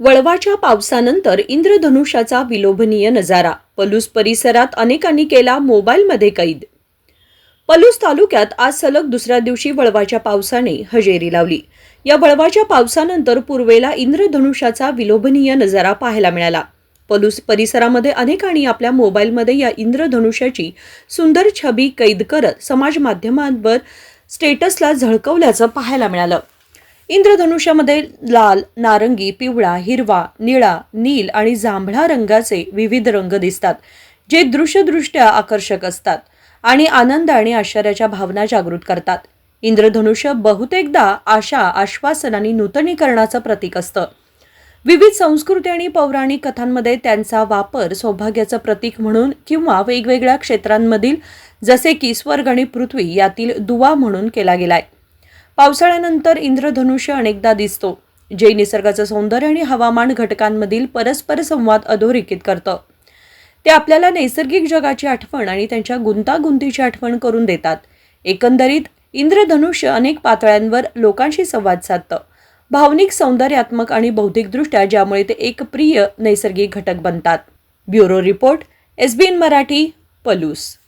वळवाच्या पावसानंतर इंद्रधनुष्याचा विलोभनीय नजारा. पलूस परिसरात अनेकांनी केला मोबाईलमध्ये कैद. पलूस तालुक्यात आज सलग दुसऱ्या दिवशी वळवाच्या पावसाने हजेरी लावली. या वळवाच्या पावसानंतर पूर्वेला इंद्रधनुष्याचा विलोभनीय नजारा पाहायला मिळाला. पलूस परिसरामध्ये अनेकांनी आपल्या मोबाईलमध्ये या इंद्रधनुष्याची सुंदर छबी कैद करत समाज माध्यमांवर स्टेटसला झळकवल्याचं पाहायला मिळालं. इंद्रधनुष्यामध्ये लाल नारंगी पिवळा हिरवा निळा नील आणि जांभळा रंगाचे विविध रंग दिसतात जे दृश्यदृष्ट्या आकर्षक असतात आणि आनंद आणि आश्चर्याच्या भावना जागृत करतात. इंद्रधनुष्य बहुतेकदा आशा आश्वासन आणि नूतनीकरणाचं प्रतीक असतं. विविध संस्कृती आणि पौराणिक कथांमध्ये त्यांचा वापर सौभाग्याचं प्रतीक म्हणून किंवा वेगवेगळ्या क्षेत्रांमधील जसे की स्वर्ग आणि पृथ्वी यातील दुवा म्हणून केला गेलाय. पावसाळ्यानंतर इंद्रधनुष्य अनेकदा दिसतो जे निसर्गाचं सौंदर्य आणि हवामान घटकांमधील परस्पर संवाद अधोरेखित करतं. ते आपल्याला नैसर्गिक जगाची आठवण आणि त्यांच्या गुंतागुंतीची आठवण करून देतात. एकंदरीत इंद्रधनुष्य अनेक पातळ्यांवर लोकांशी संवाद साधतं. भावनिक सौंदर्यात्मक आणि बौद्धिकदृष्ट्या ज्यामुळे ते एक प्रिय नैसर्गिक घटक बनतात. Bureau report S B N Marathi Palus.